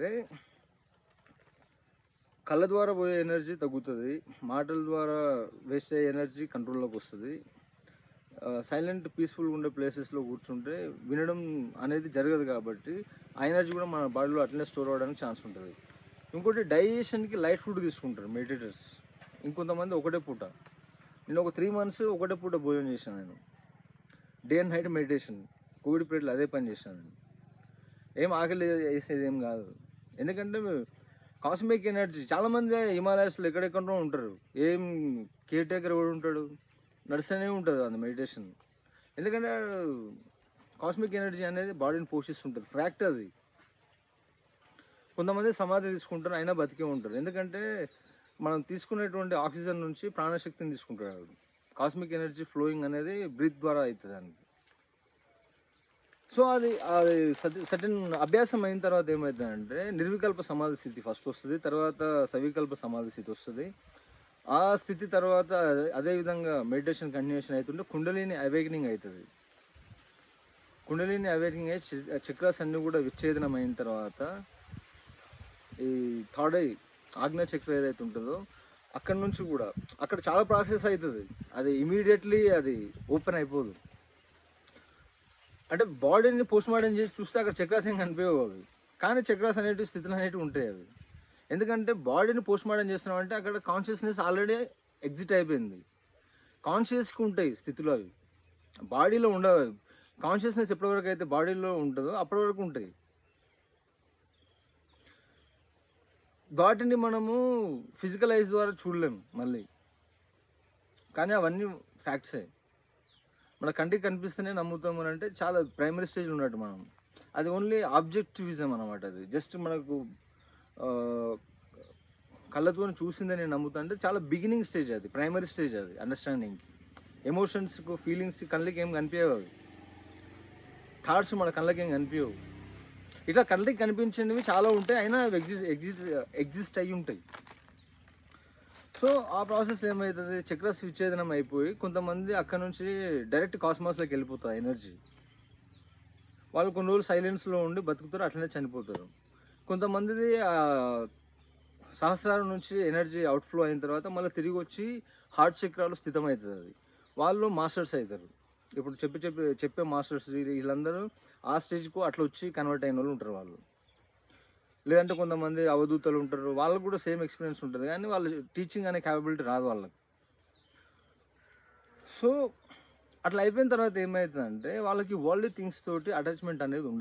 అంటే కళ్ళ ద్వారా పోయే ఎనర్జీ తగ్గుతుంది మాటల ద్వారా వేస్ట్ అయ్యే ఎనర్జీ కంట్రోల్లోకి వస్తుంది. సైలెంట్ పీస్ఫుల్గా ఉండే ప్లేసెస్లో కూర్చుంటే వినడం అనేది జరగదు కాబట్టి ఆ ఎనర్జీ కూడా మన బాడీలో అట్లనే స్టోర్ అవ్వడానికి ఛాన్స్ ఉంటుంది. ఇంకోటి డైజెషన్కి లైట్ ఫుడ్ తీసుకుంటారు మెడిటేటర్స్. ఇంకొంతమంది ఒకటే పూట. నేను ఒక త్రీ మంత్స్ ఒకటే పూట భోజనం చేశాను నేను. Day and night meditation. Covid పీరియడ్లో అదే పని చేశాను నేను. ఏం ఆకలి వేసేది ఏం కాదు. ఎందుకంటే కాస్మిక్ ఎనర్జీ చాలామంది హిమాలయాస్లో ఎక్కడెక్కడో ఉంటారు. ఏం కేర్ టేకర్ కూడా ఉంటాడు? నడుస్తూనే ఉంటుంది అది మెడిటేషన్. ఎందుకంటే కాస్మిక్ ఎనర్జీ అనేది బాడీని పోషిస్తుంటుంది. ఫ్యాక్ట్ అది. కొంతమంది సమాధి తీసుకుంటారు అయినా బతికే ఉంటారు. ఎందుకంటే మనం తీసుకునేటువంటి ఆక్సిజన్ నుంచి ప్రాణశక్తిని తీసుకుంటారు. కాస్మిక్ ఎనర్జీ ఫ్లోయింగ్ అనేది బ్రీత్ ద్వారా అవుతుంది దానికి. సో అది అది సటన్ అభ్యాసం అయిన తర్వాత ఏమవుతుందంటే నిర్వికల్ప సమాధి స్థితి ఫస్ట్ వస్తుంది తర్వాత సవికల్ప సమాధి స్థితి వస్తుంది. ఆ స్థితి తర్వాత అదే- విధంగా మెడిటేషన్ కంటిన్యూషన్ అవుతుంటే కుండలిని అవేకనింగ్ అవుతుంది కుండలిని అవేకనింగ్ అయ్యి చి- చక్రాస్ అన్నీ కూడా విచ్ఛేదనం అయిన తర్వాత ఈ థర్డ్ ఐ ఆజ్ఞా చక్ర ఏదైతే ఉంటుందో అక్కడ నుంచి కూడా అక్కడ చాలా ప్రాసెస్ అవుతుంది అది ఇమీడియట్లీ అది ఓపెన్ అయిపోదు. అంటే బాడీని పోస్ట్ మార్టం చేసి చూస్తే అక్కడ చక్రాస్ ఏం కనిపించవు అవి. కానీ చక్రాస్ అనేటివి స్థితులు అనేటివి ఉంటాయి అవి. ఎందుకంటే బాడీని పోస్ట్ మార్టం చేస్తున్నాం అంటే అక్కడ కాన్షియస్నెస్ ఆల్రెడీ ఎగ్జిట్ అయిపోయింది. కాన్షియస్కి ఉంటాయి స్థితిలో అవి. బాడీలో ఉండవు అవి. కాన్షియస్నెస్ ఎప్పటివరకు అయితే బాడీలో ఉంటుందో అప్పటి వరకు ఉంటాయి. వాటిని మనము ఫిజికల్ ఐజ్ ద్వారా చూడలేము మళ్ళీ. కానీ అవన్నీ ఫ్యాక్ట్సే మన కంటికి కనిపిస్తేనే నమ్ముతాం అంటే చాలా ప్రైమరీ స్టేజ్ ఉన్నట్టు మనం. అది ఓన్లీ ఆబ్జెక్టివిజం అనమాట అది. జస్ట్ మనకు కళ్ళతో చూసిందని నేను నమ్ముతా అంటే చాలా బిగినింగ్ స్టేజ్ అది ప్రైమరీ స్టేజ్ అది అండర్స్టాండింగ్కి ఎమోషన్స్కు ఫీలింగ్స్ కళ్ళకి ఏం కనిపించవు అవి. థాట్స్ మన కళ్ళకి ఏం కనిపించవు. ఇట్లా కళ్ళకి కనిపించినవి చాలా ఉంటాయి అయినా ఎగ్జిస్ట్ ఎగ్జిస్ట్ ఎగ్జిస్ట్ అయ్యి ఉంటాయి. సో ఆ ప్రాసెస్ ఏమవుతుంది చక్రస్ విచ్ఛేదనం అయిపోయి కొంతమంది అక్కడ నుంచి డైరెక్ట్ కాస్మాస్లోకి వెళ్ళిపోతుంది ఎనర్జీ. వాళ్ళు కొన్ని రోజులు సైలెన్స్లో ఉండి బతుకుతారు అట్లనే చనిపోతారు. కొంతమందిది సహస్రాల నుంచి ఎనర్జీ అవుట్ఫ్లో అయిన తర్వాత మళ్ళీ తిరిగి వచ్చి హార్ట్ చక్రాలు స్థితమవుతుంది అది. వాళ్ళు మాస్టర్స్ అవుతారు. ఇప్పుడు చెప్పి చెప్పి చెప్పే మాస్టర్స్ వీళ్ళందరూ ఆ స్టేజ్కు అట్లా వచ్చి కన్వర్ట్ అయిన వాళ్ళు ఉంటారు వాళ్ళు. లేదంటే కొంతమంది అవధూతలు ఉంటారు. వాళ్ళకు కూడా సేమ్ ఎక్స్పీరియన్స్ ఉంటుంది. కానీ వాళ్ళు టీచింగ్ అనే క్యాపబిలిటీ రాదు వాళ్ళకి. సో అట్లా అయిపోయిన తర్వాత ఏమవుతుందంటే వాళ్ళకి వరల్డ్ థింగ్స్ తోటి అటాచ్మెంట్ అనేది ఉండదు